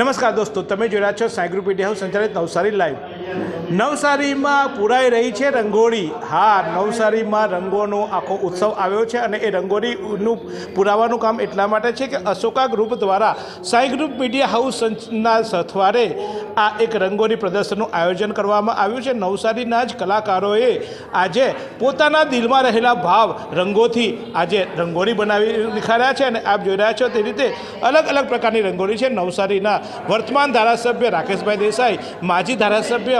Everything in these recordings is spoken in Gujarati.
નમસ્કાર દોસ્તો તમે રહ્યા છો સાયગ્રુપ ઇન્ડિયા હાઉસ સંચાલિત નવસારી લાઈવ નવસારીમાં પુરાઈ રહી છે રંગોળી. હા, નવસારીમાં રંગોનો આખો ઉત્સવ આવ્યો છે અને એ રંગોળીનું પુરાવાનું કામ એટલા માટે છે કે અશોકા ગ્રુપ દ્વારા સાઈ ગ્રુપ મીડિયા હાઉસ સંચના સથવારે આ એક રંગોળી પ્રદર્શનનું આયોજન કરવામાં આવ્યું છે. નવસારીના જ કલાકારોએ આજે પોતાના દિલમાં રહેલા ભાવ રંગોથી આજે રંગોળી બનાવી નિખાર્યા છે અને આપ જોઈ રહ્યા છો તે રીતે અલગ અલગ પ્રકારની રંગોળી છે. નવસારીના વર્તમાન ધારાસભ્ય રાકેશભાઈ દેસાઈ, માજી ધારાસભ્ય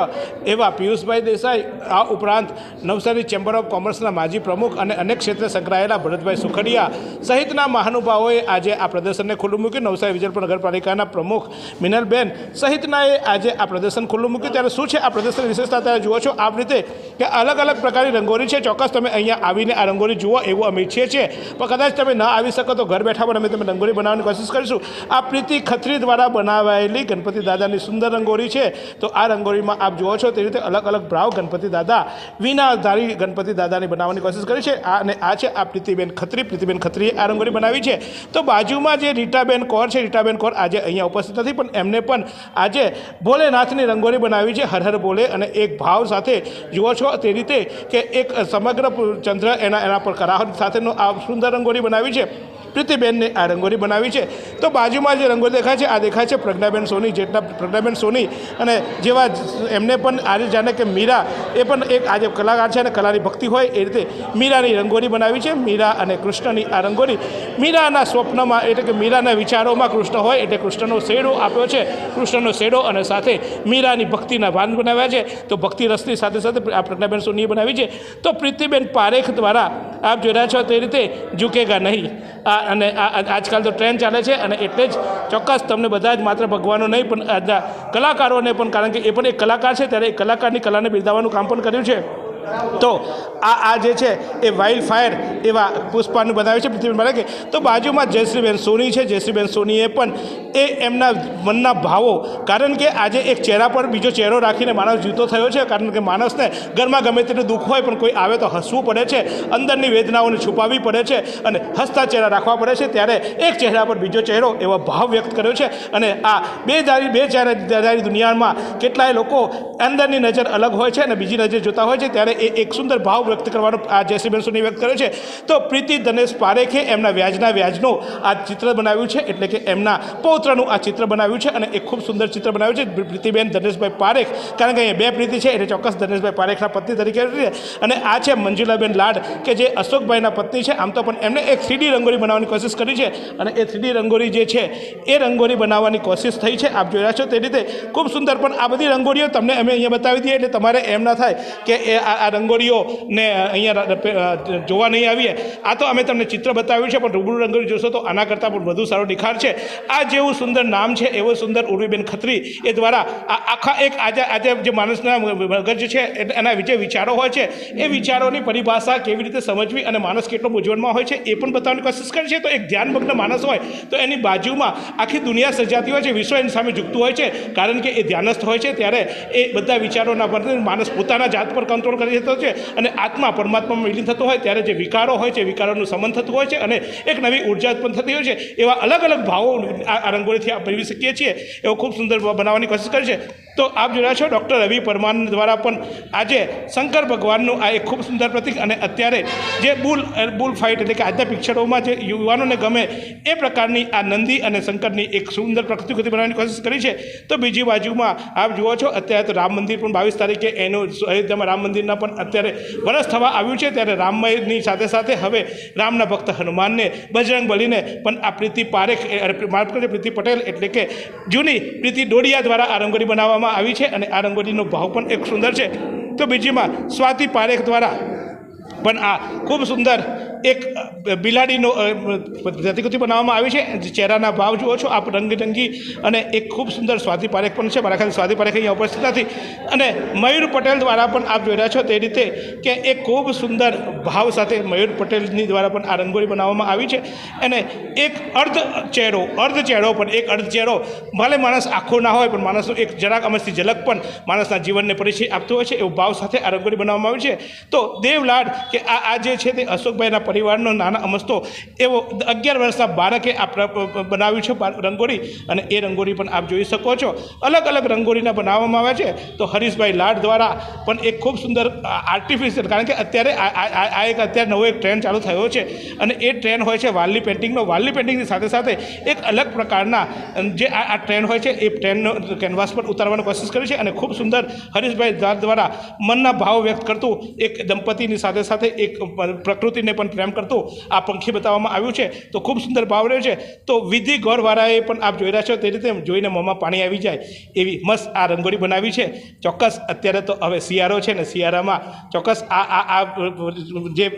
એવા પિયુષભાઈ દેસાઈ, આ ઉપરાંત નવસારી ચેમ્બર ઓફ કોમર્સના માજી પ્રમુખ અને અનેક ક્ષેત્રે સંકળાયેલા ભરતભાઈ સુખડિયા સહિતના મહાનુભાવોએ આજે આ પ્રદર્શનને ખુલ્લું મૂક્યું. નવસારી વિજયપુર નગરપાલિકાના પ્રમુખ મિનલબેન સહિતનાએ આજે આ પ્રદર્શન ખુલ્લું મૂક્યું. ત્યારે શું છે આ પ્રદર્શન વિશેષતા? ત્યારે જુઓ છો આ રીતે કે અલગ અલગ પ્રકારની રંગોળી છે. ચોક્કસ તમે અહીંયા આવીને આ રંગોળી જુઓ એવું અમે ઈચ્છીએ છીએ. પણ કદાચ તમે ન આવી શકો તો ઘર બેઠા પણ અમે તમે રંગોળી બનાવવાની કોશિશ કરીશું. આ પ્રીતિ ખત્રી દ્વારા બનાવાયેલી ગણપતિ દાદાની સુંદર રંગોળી છે. તો આ રંગોળીમાં આપ જુઓ છો તે રીતે અલગ અલગ ભાવ ગણપતિ દાદા, વિનાધારી ગણપતિ દાદાની બનાવવાની કોશિશ કરી છે. આ અને આ છે આ પ્રીતિબેન ખત્રી. પ્રીતિબેન ખત્રીએ આ રંગોળી બનાવી છે. તો બાજુમાં જે રીટાબેન કોર છે, રીટાબેન કોર આજે અહીંયા ઉપસ્થિત નથી, પણ એમને પણ આજે ભોલેનાથની રંગોળી બનાવી છે, હર હર બોલે અને એક ભાવ સાથે જુઓ છો તે રીતે કે એક સમગ્ર ચંદ્ર એના એના પર કરાહત સાથેનો આ સુંદર રંગોળી બનાવી છે. પ્રીતિબેનને આ રંગોળી બનાવી છે. તો બાજુમાં જે રંગોળી દેખાય છે, આ દેખાય છે પ્રજ્ઞાબેન સોની, જેટલા પ્રજ્ઞાબેન સોની અને જેવા એમને પણ આજે જાણે કે મીરા એ પણ એક આજે કલાકાર છે અને કલાની ભક્તિ હોય એ રીતે મીરાની રંગોળી બનાવી છે. મીરા અને કૃષ્ણની આ રંગોળી. મીરાના સ્વપ્નમાં એટલે કે મીરાના વિચારોમાં કૃષ્ણ હોય એટલે કૃષ્ણનો શેડો આપ્યો છે. કૃષ્ણનો શેડો અને સાથે મીરાની ભક્તિના ભાન બનાવ્યા છે. તો ભક્તિ રસની સાથે સાથે આ પ્રજ્ઞાબેન સોનીએ બનાવી છે. તો પ્રીતિબેન પારેખ દ્વારા આપ જોઈ રહ્યા છો તે રીતે ઝૂકેગા નહીં. આ અને આજકાલ તો ટ્રેન્ડ ચાલે છે અને એટલે જ ચોક્કસ તમને બધા જ માત્ર ભગવાનો નહીં, પણ કલાકારોને પણ, કારણ કે એ પણ એક કલાકાર છે, ત્યારે એ કલાકારની કલાને બિરદાવવાનું કામ પણ કર્યું છે. તો આ આ જે છે એ વાઇલ્ડ ફાયર એવા પુષ્પાનું બનાવ્યું છે પૃથ્વી બાળકે તો બાજુમાં જયશ્રીબેન સોની છે. જયશ્રીબેન સોનીએ પણ એ એમના મનના ભાવો, કારણ કે આજે એક ચહેરા પર બીજો ચહેરો રાખીને માણસ જીવતો થયો છે, કારણ કે માણસને ઘરમાં ગમે તેટલું દુઃખ હોય પણ કોઈ આવે તો હસવું પડે છે, અંદરની વેદનાઓને છુપાવવી પડે છે અને હસતા ચહેરા રાખવા પડે છે, ત્યારે એક ચહેરા પર બીજો ચહેરો એવો ભાવ વ્યક્ત કર્યો છે અને આ બે જારી, બે ચહેરા દુનિયામાં કેટલાય લોકો અંદરની નજર અલગ હોય છે અને બીજી નજર જોતા હોય છે, ત્યારે એ એક સુંદર ભાવ વ્યક્ત કરવાનો આ જયશ્રીબેન સોની વ્યક્ત કરે છે. તો પ્રીતિ ધનેશ પારેખે એમના વ્યાજના વ્યાજનો આ ચિત્ર બનાવ્યું છે, એટલે કે એમના પૌત્રનું આ ચિત્ર બનાવ્યું છે અને એક ખૂબ સુંદર ચિત્ર બનાવ્યું છે. પ્રીતિબેન ધનેશભાઈ પારેખ, કારણ કે અહીંયા બે પ્રીતિ છે, એટલે ચોક્કસ ધનેશભાઈ પારેખના પત્ની તરીકે છે. અને આ છે મંજુલાબેન લાડ, કે જે અશોકભાઈના પત્ની છે. આમ તો પણ એમણે એક થ્રીડી રંગોળી બનાવવાની કોશિશ કરી છે અને એ થ્રીડી રંગોળી જે છે, એ રંગોળી બનાવવાની કોશિશ થઈ છે. આપ રહ્યા છો તે રીતે ખૂબ સુંદર, પણ આ બધી રંગોળીઓ તમને અમે અહીંયા બતાવી દઈએ, એટલે તમારે એમ ના થાય કે એ આ આ રંગોળીઓને અહીંયા જોવા નહીં આવીએ. આ તો અમે તમને ચિત્ર બતાવ્યું છે, પણ રૂબરૂ રંગોળી જોશો તો આના કરતાં પણ વધુ સારો નિખાર છે. આ જેવું સુંદર નામ છે, એવો સુંદર ઉર્વીબેન ખત્રી, એ દ્વારા આ આખા એક આજે આજે જે માણસના મગજ છે એના જે વિચારો હોય છે. એ વિચારોની પરિભાષા કેવી રીતે સમજવી અને માણસ કેટલો મૂંઝવણમાં હોય છે, એ પણ બતાવવાની કોશિશ કરે છે. તો એક ધ્યાનમગ્ન માણસ હોય, તો એની બાજુમાં આખી દુનિયા સર્જાતી હોય છે, વિશ્વ એની સામે ઝૂકતું હોય છે. કારણ કે એ ધ્યાનસ્થ હોય છે, ત્યારે એ બધા વિચારોના પર માણસ પોતાના જાત પર કંટ્રોલ કરી જતો છે. અને આત્મા પરમાત્મામાં વિલીન થતો હોય ત્યારે જે વિકારો હોય છે, વિકારોનું સમન થતું હોય છે અને એક નવી ઊર્જા ઉત્પન્ન થતી હોય છે, એવા અલગ અલગ ભાવો આ રંગોળીથી આપણે શકીએ છીએ. એવો ખૂબ સુંદર બનાવવાની કોશિશ કરી છે. તો આપ જોયા છો ડૉક્ટર રવિ પરમાર દ્વારા પણ આજે શંકર ભગવાનનું આ એક ખૂબ સુંદર પ્રતિક અને અત્યારે જે બુલ બુલ ફાઇટ એટલે કે આજના પિક્ચરોમાં જે યુવાનોને ગમે એ પ્રકારની આ નંદી અને શંકરની એક સુંદર પ્રતિકૃતિ બનાવવાની કોશિશ કરી છે. તો બીજી બાજુમાં આપ જુઓ છો, અત્યારે તો રામ મંદિર પણ બાવીસ તારીખે એનું અયોધ્યામાં રામ મંદિરના પણ અત્યારે વરસ થવા આવ્યું છે, ત્યારે રામમયની સાથે સાથે હવે રામના ભક્ત હનુમાનને બજરંગ બલીને પણ આ પ્રીતિ પારેખ પ્રીતિ પટેલ એટલે કે જૂની પ્રીતિ ડોડિયા દ્વારા આ રંગોળી બનાવવામાં આવી છે અને આ રંગોળીનો ભાવ પણ એક સુંદર છે. તો બીજીમાં સ્વાતિ પારેખ દ્વારા પણ આ ખૂબ સુંદર એક બિલાડીનો પ્રતિકૃતિ બનાવવામાં આવી છે. ચહેરાના ભાવ જુઓ છો, આપ રંગરંગી અને એક ખૂબ સુંદર સ્વાતિ પારેખ પણ છે. મારા ખ્યાલ સ્વાતિ પારેખ અહીંયા ઉપસ્થિત નથી. અને મયુર પટેલ દ્વારા પણ આપ જોઈ રહ્યા છો તે રીતે કે એક ખૂબ સુંદર ભાવ સાથે મયુર પટેલની દ્વારા પણ આ રંગોળી બનાવવામાં આવી છે. અને એક અર્ધ ચહેરો અર્ધ ચહેરો પણ, એક અર્ધ ચહેરો, ભલે માણસ આખો ના હોય, પણ માણસનો એક જરાક અમસ્તી ઝલક પણ માણસના જીવનને પરિચય આપતો હોય છે, એવો ભાવ સાથે આ રંગોળી બનાવવામાં આવી છે. તો દેવલાડ કે આ આ જે છે તે અશોકભાઈના પરિવારનો નાના અમસ્તો એવો અગિયાર વર્ષના બાળકે આ બનાવ્યું છે રંગોળી અને એ રંગોળી પણ આપ જોઈ શકો છો. અલગ અલગ રંગોળીના બનાવવામાં આવે છે. તો હરીશભાઈ લાડ દ્વારા પણ એક ખૂબ સુંદર આર્ટિફિશિયલ કારણ કે અત્યારે આ એક અત્યારે નવો એક ટ્રેન્ડ ચાલુ થયો છે. અને એ ટ્રેન્ડ હોય છે વાલી પેઇન્ટિંગનો વાલી પેઇન્ટિંગની સાથે સાથે એક અલગ પ્રકારના જે આ ટ્રેન્ડ હોય છે એ ટ્રેન્ડનો કેનવાસ પર ઉતારવાની કોશિશ કરી છે અને ખૂબ સુંદર હરીશભાઈ દ્વારા મનના ભાવ વ્યક્ત કરતું એક દંપતીની સાથે સાથે એક પ્રકૃતિને પણ પ્રેમ કરતું આ પંખી બતાવવામાં આવ્યું છે, તો ખૂબ સુંદર ભાવ રહ્યો છે. તો વિધિ ગોરવાળાએ પણ આપ જોઈ રહ્યા છો તે રીતે જોઈને મોંમાં પાણી આવી જાય એવી મસ્ત આ રંગોળી બનાવી છે. ચોક્કસ અત્યારે તો હવે શિયાળો છે ને શિયાળામાં ચોક્કસ આ આ આ જે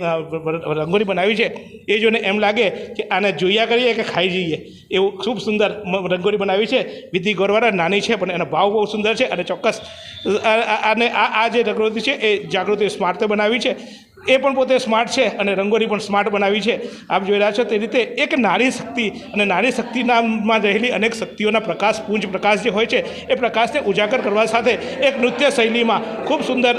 રંગોળી બનાવી છે, એ જોઈને એમ લાગે કે આને જોયા કરીએ કે ખાઈ જઈએ. એવું ખૂબ સુંદર રંગોળી બનાવી છે. વિધિ ગોરવાળા નાની છે, પણ એનો ભાવ બહુ સુંદર છે અને ચોક્કસ અને આ- આ જે રંગોળી છે એ જાગૃતિ સ્માર્ટ બનાવી છે. એ પણ પોતે સ્માર્ટ છે અને રંગોળી પણ સ્માર્ટ બનાવી છે. આપ જોઈ રહ્યા છો તે રીતે એક નારી શક્તિ અને નારી શક્તિનામાં રહેલી અનેક શક્તિઓના પ્રકાશ, પૂંજ પ્રકાશ જે હોય છે, એ પ્રકાશને ઉજાગર કરવા સાથે એક નૃત્ય શૈલીમાં ખૂબ સુંદર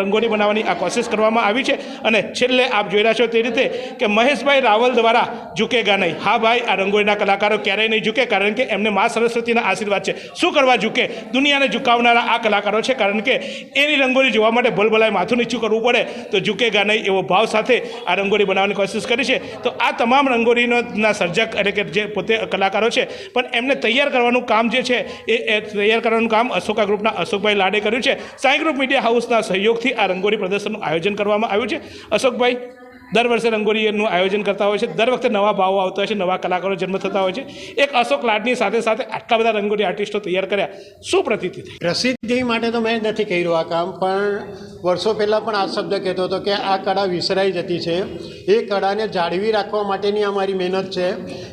રંગોળી બનાવવાની આ કોશિશ કરવામાં આવી છે. અને છેલ્લે આપ જોઈ રહ્યા છો તે રીતે કે મહેશભાઈ રાવલ દ્વારા ઝૂકેગા નહીં. હા ભાઈ, આ રંગોળીના કલાકારો ક્યારેય નહીં ઝૂકે કારણ કે એમને મા સરસ્વતીના આશીર્વાદ છે. શું કરવા ઝૂકે? દુનિયાને ઝુકાવનારા આ કલાકારો છે કારણ કે એની રંગોળી જોવા માટે ભલભલાય માથું નીચું કરવું પડે. તો ઝૂકેગા નહીં એવો ભાવ સાથે આ રંગોળી બનાવવાની કોશિશ કરી છે. તો આ તમામ રંગોળીના સર્જક એટલે કે જે પોતે કલાકારો છે, પણ એમને તૈયાર કરવાનું કામ જે છે એ તૈયાર કરવાનું કામ અશોકા ગ્રુપના અશોકભાઈ લાડે કર્યું છે. સાંઈ ગ્રુપ મીડિયા હાઉસના સહયોગથી આ રંગોળી પ્રદર્શનનું આયોજન કરવામાં આવ્યું છે. અશોકભાઈ દર વર્ષે રંગોળીનું આયોજન કરતા હોય છે. દર વખતે નવા ભાવો આવતા હોય છે, નવા કલાકારો જન્મ થતા હોય છે. એક અશોક લાડની સાથે સાથે આટલા બધા રંગોળી આર્ટિસ્ટો તૈયાર કર્યા. શું પ્રતિતિ થઈ? પ્રસિદ્ધિ માટે તો મેં નથી કર્યું આ કામ, પણ વર્ષો પહેલાં પણ આ શબ્દ કહેતો હતો કે આ કળા વિસરાઈ જતી છે. એ કળાને જાળવી રાખવા માટેની અમારી મહેનત છે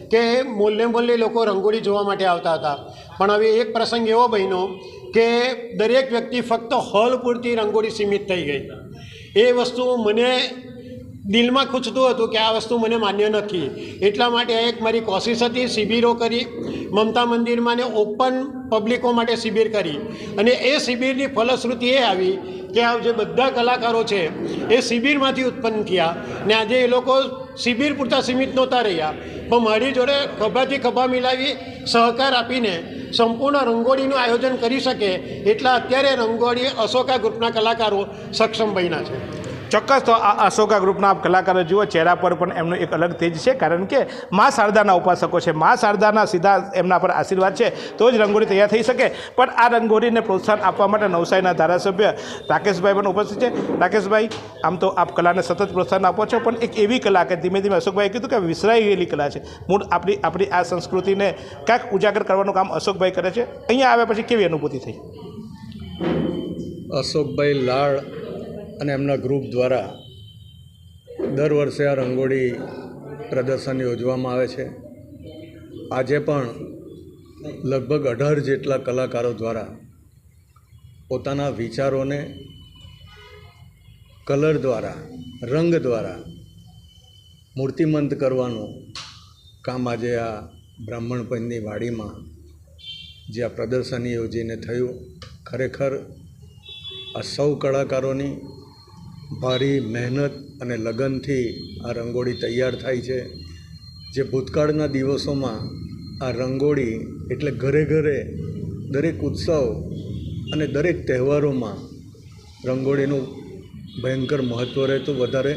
કે મોલ્લે મોલ્લે લોકો રંગોળી જોવા માટે આવતા હતા. પણ હવે એક પ્રસંગ એવો બન્યો કે દરેક વ્યક્તિ ફક્ત હોલ પૂરતી રંગોળી સીમિત થઈ ગઈ. એ વસ્તુ મને દિલમાં ખૂંચતું હતું કે આ વસ્તુ મને માન્ય નથી. એટલા માટે એક મારી કોશિશ હતી શિબિરો કરી, મમતા મંદિરમાં ને ઓપન પબ્લિકો માટે શિબિર કરી. અને એ શિબિરની ફલશ્રુતિ એ આવી કે આ જે બધા કલાકારો છે, એ શિબિરમાંથી ઉત્પન્ન થયા ને આજે એ લોકો શિબિર પૂરતા સીમિત નહોતા રહ્યા. પણ મારી જોડે ખભાથી ખભા મિલાવી સહકાર આપીને સંપૂર્ણ રંગોળીનું આયોજન કરી શકે એટલા અત્યારે રંગોળી અશોકા ગ્રુપના કલાકારો સક્ષમ બન્યા છે. ચોક્કસ તો આ અશોકા ગ્રુપના આપ કલાકારો જુઓ, ચહેરા પર પણ એમનું એક અલગ તેજ છે, કારણ કે મા શારદાના ઉપાસકો છે. મા શારદાના સીધા એમના પર આશીર્વાદ છે, તો જ રંગોળી તૈયાર થઈ શકે. પણ આ રંગોળીને પ્રોત્સાહન આપવા માટે નવસારીના ધારાસભ્ય રાકેશભાઈ પણ ઉપસ્થિત છે. રાકેશભાઈ, આમ તો આપ કલાને સતત પ્રોત્સાહન આપો છો, પણ એક એવી કલા કે ધીમે ધીમે અશોકભાઈએ કીધું કે વિસરાઈ ગયેલી કલા છે. મૂળ આપણી આપણી આ સંસ્કૃતિને ક્યાંક ઉજાગર કરવાનું કામ અશોકભાઈ કરે છે. અહીંયા આવ્યા પછી કેવી અનુભૂતિ થઈ? અશોકભાઈ લાડ અને એમના ગ્રુપ દ્વારા દર વર્ષે આ રંગોળી પ્રદર્શન યોજવામાં આવે છે. આજે પણ લગભગ અઢાર જેટલા કલાકારો દ્વારા પોતાના વિચારોને કલર દ્વારા, રંગ દ્વારા મૂર્તિમંત કરવાનું કામ આજે આ બ્રાહ્મણ પંચની વાડીમાં જે આ પ્રદર્શની યોજીને થયું, ખરેખર આ સૌ કલાકારોની ભારી મહેનત અને લગનથી આ રંગોળી તૈયાર થાય છે. જે ભૂતકાળના દિવસોમાં આ રંગોળી એટલે ઘરે ઘરે દરેક ઉત્સવ અને દરેક તહેવારોમાં રંગોળીનું ભયંકર મહત્ત્વ રહેતું વધારે.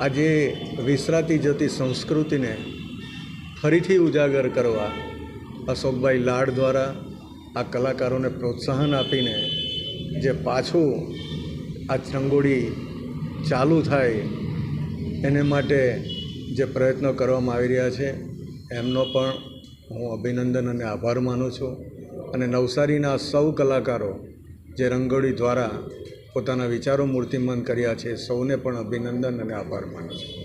આજે વિસરાતી જતી સંસ્કૃતિને ફરીથી ઉજાગર કરવા અશોકભાઈ લાડ દ્વારા આ કલાકારોને પ્રોત્સાહન આપીને જે પાછું આ રંગોળી ચાલુ થાય એને માટે જે પ્રયત્નો કરવામાં આવી રહ્યા છે, એમનો પણ હું અભિનંદન અને આભાર માનું છું. અને નવસારીના સૌ કલાકારો જે રંગોળી દ્વારા પોતાના વિચારો મૂર્તિમંત કર્યા છે, સૌને પણ અભિનંદન અને આભાર માનું છું.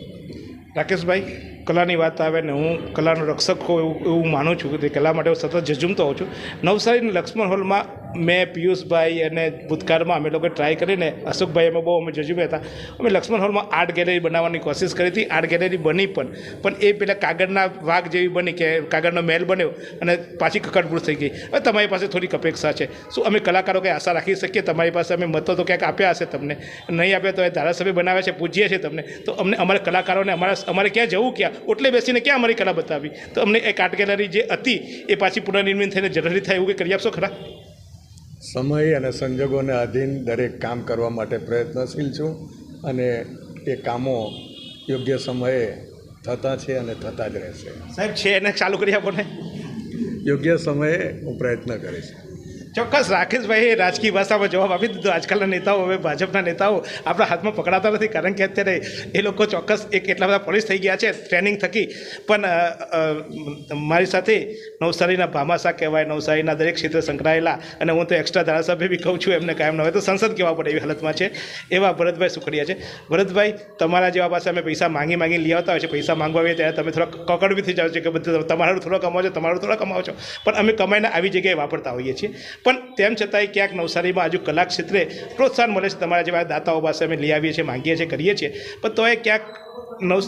રાકેશભાઈ? કલાની વાત આવે ને હું કલાનો રક્ષક હોઉં એવું એવું માનું છું કે કલા માટે હું સતત ઝઝુમતો હોઉં છું. નવસારીના લક્ષ્મણ હોલમાં મેં પિયુષભાઈ અને ભૂતકાળમાં અમે લોકો ટ્રાય કરીને અશોકભાઈ અમે બહુ અમે જજુમ્યા હતા. અમે લક્ષ્મણ હોલમાં આર્ટ ગેલેરી બનાવવાની કોશિશ કરી હતી. આર્ટ ગેલેરી બની પણ. પણ એ પેલા કાગળના વાઘ જેવી બની કે કાગળનો મહેલ બન્યો અને પાછી કકડભૂત થઈ ગઈ. હવે તમારી પાસે થોડીક અપેક્ષા છે. શું અમે કલાકારો કંઈ આશા રાખી શકીએ? તમારી પાસે અમે મતો તો ક્યાંક આપ્યા હશે તમને? નહીં આપ્યા તો એ ધારાસભ્ય બનાવ્યા છે, પૂછીએ છીએ તમને. તો અમને અમારા કલાકારોને અમારા અમારે ક્યાં જવું, ક્યાં? ઓટલે બેસીને ક્યાં અમારી કલા બતાવી? તો અમને એક આર્ટ ગેલેરી જે હતી એ પાછી પુનર્નિર્મિત થઈને જરૂરી થાય એવું કંઈ કરી આપશો ખરા? સમય અને સંજોગોને આધીન દરેક કામ કરવા માટે પ્રયત્નશીલ છું અને એ કામો યોગ્ય સમયે થતા છે અને થતા જ રહેશે. સાહેબ છે એને ચાલુ કરી આપો ને. યોગ્ય સમયે હું પ્રયત્ન કરીશ. ચોક્કસ રાકેશભાઈએ રાજકીય ભાષામાં જવાબ આપી દીધો. આજકાલના નેતાઓ હવે ભાજપના નેતાઓ આપણા હાથમાં પકડાતા નથી, કારણ કે અત્યારે એ લોકો ચોક્કસ એક એટલા બધા પોલીસ થઈ ગયા છે, ટ્રેનિંગ થકી. પણ મારી સાથે નવસારીના ભામાસા કહેવાય, નવસારીના દરેક ક્ષેત્રે સંકળાયેલા અને હું તો એક્સ્ટ્રા ધારાસભ્ય બી કહું છું, એમને કાયમ ન હોય તો સંસદ કહેવા પડે એવી હાલતમાં છે. એવા ભરતભાઈ સુખડિયા છે. ભરતભાઈ, તમારા જેવા પાસે અમે પૈસા માંગી માંગી લઈ આવતા હોય છે, પૈસા માંગવા આવીએ ત્યારે તમે થોડા કકડ બી થઈ જાઓ છો કે બધું તમારું થોડો કમાવો છો તમારું થોડો કમાવો છો પણ અમે કમાઈને આવી જગ્યાએ વાપરતા હોઈએ છીએ. પણ તેમ છતાંય ક્યાંક નવસારીમાં હજુ કલા ક્ષેત્રે પ્રોત્સાહન મળે છે. તમારા જેવા દાતાઓ પાસે અમે લઈ આવીએ છીએ, માંગીએ છીએ, કરીએ છીએ. પણ તોય ક્યાંક નવ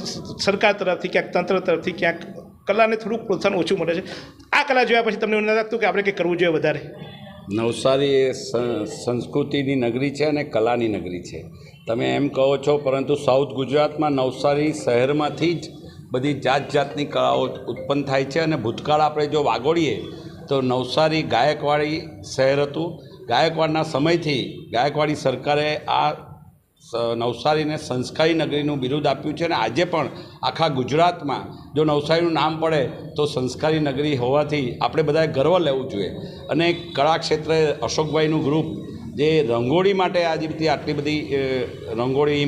સરકાર તરફથી, ક્યાંક તંત્ર તરફથી, ક્યાંક કલાને થોડુંક પ્રોત્સાહન ઓછું મળે છે. આ કલા જોયા પછી તમને એવું નથી લાગતું કે આપણે કંઈ કરવું જોઈએ વધારે? નવસારી એ સંસ્કૃતિની નગરી છે અને કલાની નગરી છે. તમે એમ કહો છો, પરંતુ સાઉથ ગુજરાતમાં નવસારી શહેરમાંથી જ બધી જાત જાતની કળાઓ ઉત્પન્ન થાય છે અને ભૂતકાળ આપણે જો વાગોળીએ તો નવસારી ગાયકવાડી શહેર હતું. ગાયકવાડના સમયથી ગાયકવાડી સરકારે આ નવસારીને સંસ્કારી નગરીનું બિરુદ આપ્યું છે અને આજે પણ આખા ગુજરાતમાં જો નવસારીનું નામ પડે તો સંસ્કારી નગરી હોવાથી આપણે બધાએ ગર્વ લેવું જોઈએ. અને કળા ક્ષેત્રે અશોકભાઈનું ગ્રુપ જે રંગોળી માટે આજે બધી આટલી બધી રંગોળી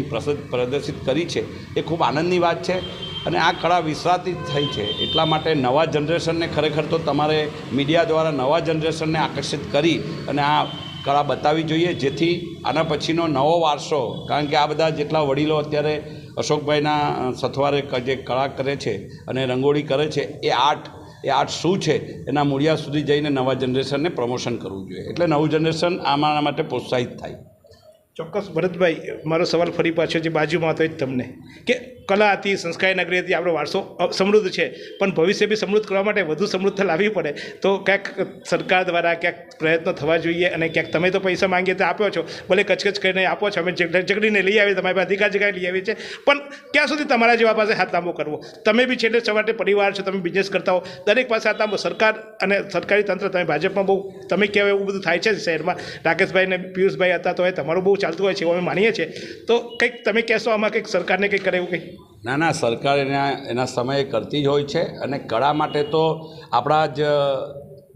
પ્રદર્શિત કરી છે, એ ખૂબ આનંદની વાત છે. અને આ કળા વિશ્વાસિત થઈ છે. એટલા માટે નવા જનરેશનને ખરેખર તો તમારે મીડિયા દ્વારા નવા જનરેશનને આકર્ષિત કરી અને આ કળા બતાવવી જોઈએ. જેથી આના પછીનો નવો વારસો, કારણ કે આ બધા જેટલા વડીલો અત્યારે અશોકભાઈના સથવારે જે કળા કરે છે અને રંગોળી કરે છે, એ આર્ટ એ આર્ટ શું છે, એના મૂળિયા સુધી જઈને નવા જનરેશનને પ્રમોશન કરવું જોઈએ. એટલે નવું જનરેશન આમાં માટે પ્રોત્સાહિત થાય. ચોક્કસ. ભરતભાઈ, મારો સવાલ ફરી પાછો જે બાજુમાં હતો એ જ તમને. કે કલા હતી, સંસ્કારી નગરી હતી, આપણો વારસો સમૃદ્ધ છે. પણ ભવિષ્ય બી સમૃદ્ધ કરવા માટે વધુ સમૃદ્ધ લાવવી પડે. તો ક્યાંક સરકાર દ્વારા ક્યાંક પ્રયત્નો થવા જોઈએ અને ક્યાંક તમે તો પૈસા માંગીએ તો આપ્યો છો. ભલે કચકચ કરીને આપો છો, અમે ઝઘડીને લઈ આવીએ, તમારી પાસે અધિકાર જગ્યાએ લઈ આવીએ છીએ. પણ ક્યાં સુધી તમારા જેવા પાસે હાથ લાંબો કરવો? તમે બી છેલ્લે સવારે પરિવાર છો, તમે બિઝનેસ કરતા હો. દરેક પાસે હાથ લાંબો સરકાર અને સરકારી તંત્ર, તમે ભાજપમાં બહુ, તમે કહેવાય એવું બધું થાય છે શહેરમાં. રાકેશભાઈ ને પિયુષભાઈ હતા તો એ તમારું બહુ ચાલતું હોય છે એવું અમે માનીએ છીએ. તો કંઈક તમે કહેશો આમાં કંઈક સરકારને કંઈક કરે એવું કંઈક ના ના સરકાર એના એના સમયે કરતી જ હોય છે અને કળા માટે તો આપણા જ,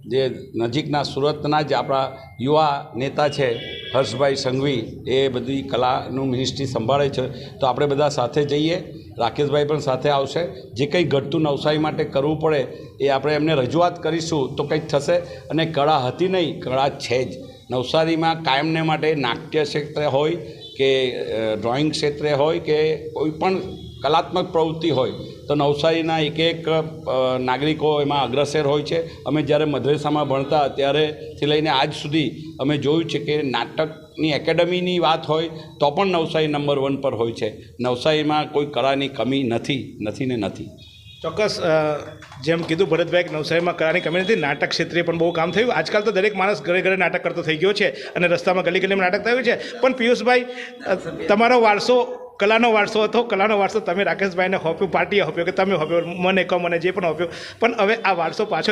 જે નજીકના સુરતના જ આપણા યુવા નેતા છે, હર્ષભાઈ સંઘવી, એ બધી કલાનું મિનિસ્ટ્રી સંભાળે છે. તો આપણે બધા સાથે જઈએ, રાકેશભાઈ પણ સાથે આવશે. જે કંઈ ઘટતું નવસારી માટે કરવું પડે એ આપણે એમને રજૂઆત કરીશું તો કંઈક થશે. અને કળા હતી નહીં, કળા છે જ. નવસારીમાં કાયમને માટે નાટ્ય ક્ષેત્રે હોય કે ડ્રોઈંગ ક્ષેત્રે હોય કે કોઈ પણ કલાત્મક પ્રવૃત્તિ હોય, તો નવસારીના એક એક નાગરિકો એમાં અગ્રસર હોય છે. અમે જ્યારે મદ્રેસામાં ભણતા ત્યારેથી લઈને આજ સુધી અમે જોયું છે કે નાટકની એકેડમીની વાત હોય, તો પણ નવસારી નંબર વન પર હોય છે. નવસારીમાં કોઈ કળાની કમી નથી નથી ને નથી. ચોક્કસ જેમ કીધું ભરતભાઈ કે નવસારીમાં કલાની કમી નથી, નાટક ક્ષેત્રે પણ બહુ કામ થયું. આજકાલ તો દરેક માણસ ઘરે ઘરે નાટક કરતો થઈ ગયો છે અને રસ્તામાં ગલી ગલીમાં નાટક થયું છે. પણ પિયુષભાઈ તમારો વારસો કલાનો વારસો હતો, કલાનો વારસો તમે રાકેશભાઈને હોપ્યો, પાર્ટીએ હોપ્યો કે તમે હોપ્યો, મને કહો, મને જે પણ હોપ્યો. પણ હવે આ વારસો પાછો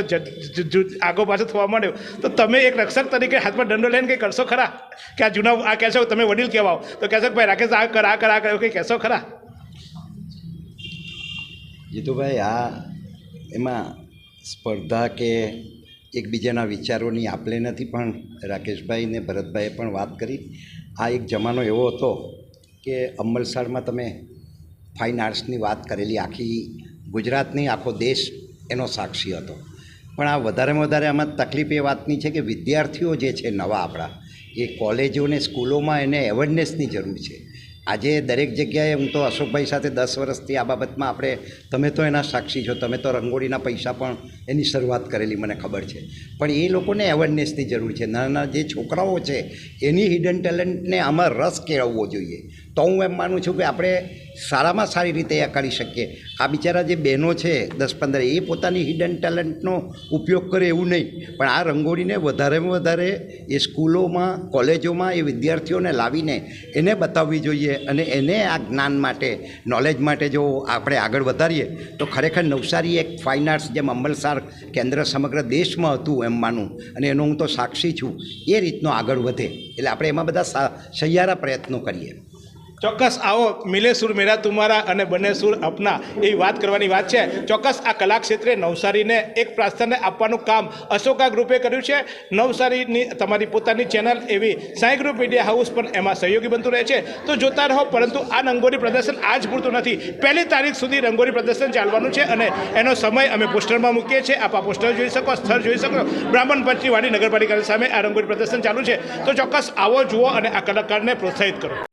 આગો પાછો થવા માંડ્યો. તો તમે એક રક્ષક તરીકે હાથમાં દંડો લઈને કંઈ કરશો ખરા? કે આ જૂના, આ કહેશો તમે વડીલ કહેવાઓ. તો કહેશો કે ભાઈ રાકેશ, આ કર આ કર આ કર કંઈ કહેશો ખરા? જીતુભાઈ, આ એમાં સ્પર્ધા કે એકબીજાના વિચારોની આપલે નથી, પણ રાકેશભાઈ ને ભરતભાઈએ પણ વાત કરી. આ એક જમાનો એવો હતો કે અમલસાડમાં તમે ફાઇન આર્ટ્સની વાત કરેલી, આખી ગુજરાતની, આખો દેશ એનો સાક્ષી હતો. પણ આ વધારેમાં વધારે આમાં તકલીફ એ વાતની છે કે વિદ્યાર્થીઓ જે છે નવા આપણા, એ કોલેજો ને સ્કૂલોમાં એને અવેરનેસની જરૂર છે. આજે દરેક જગ્યાએ હું તો અશોકભાઈ સાથે દસ વર્ષથી આ બાબતમાં આપણે, તમે તો એના સાક્ષી છો, તમે તો રંગોળીના પૈસા પણ એની શરૂઆત કરેલી, મને ખબર છે. પણ એ લોકોને અવેરનેસની જરૂર છે. નાના જે છોકરાઓ છે, એની હિડન ટેલેન્ટને આમાં રસ કેળવવો જોઈએ. તો હું એમ માનું છું કે આપણે સારામાં સારી રીતે આ કરી શકીએ. આ બિચારા જે બહેનો છે, દસ પંદર, એ પોતાની હિડન ટેલેન્ટનો ઉપયોગ કરે એવું નહીં. પણ આ રંગોળીને વધારેમાં વધારે એ સ્કૂલોમાં, કોલેજોમાં એ વિદ્યાર્થીઓને લાવીને એને બતાવવી જોઈએ અને એને આ જ્ઞાન માટે નોલેજ માટે જો આપણે આગળ વધારીએ, તો ખરેખર નવસારી એક ફાઇન આર્ટ્સ જેમ અંબલસાર કેન્દ્ર સમગ્ર દેશમાં હતું એમ માનું. અને એનો હું તો સાક્ષી છું. એ રીતનો આગળ વધે. એટલે આપણે એમાં બધા સહિયારા પ્રયત્નો કરીએ. ચોક્કસ આવો, મિલે સુર મેરા તુમારા અને બને સુર અપના, એવી વાત કરવાની વાત છે. ચોક્કસ આ કલા ક્ષેત્રે નવસારીને એક પ્રાધાન્ય આપવાનું કામ અશોકા ગ્રુપે કર્યું છે. નવસારીની તમારી પોતાની ચેનલ એવી સાંઈ ગ્રુપ મીડિયા હાઉસ પણ એમાં સહયોગી બનતું રહે છે. તો જોતા રહો, પરંતુ આ રંગોળી પ્રદર્શન આજ પૂરતું નથી. પહેલી તારીખ સુધી રંગોળી પ્રદર્શન ચાલવાનું છે અને એનો સમય અમે પોસ્ટરમાં મૂકીએ છીએ. આપ આ પોસ્ટર જોઈ શકો સ્થળ જોઈ શકો. બ્રાહ્મણ પંચીવાડી નગરપાલિકા સામે આ રંગોળી પ્રદર્શન ચાલુ છે. તો ચોક્કસ આવો, જુઓ અને આ કલાકારને પ્રોત્સાહિત કરો.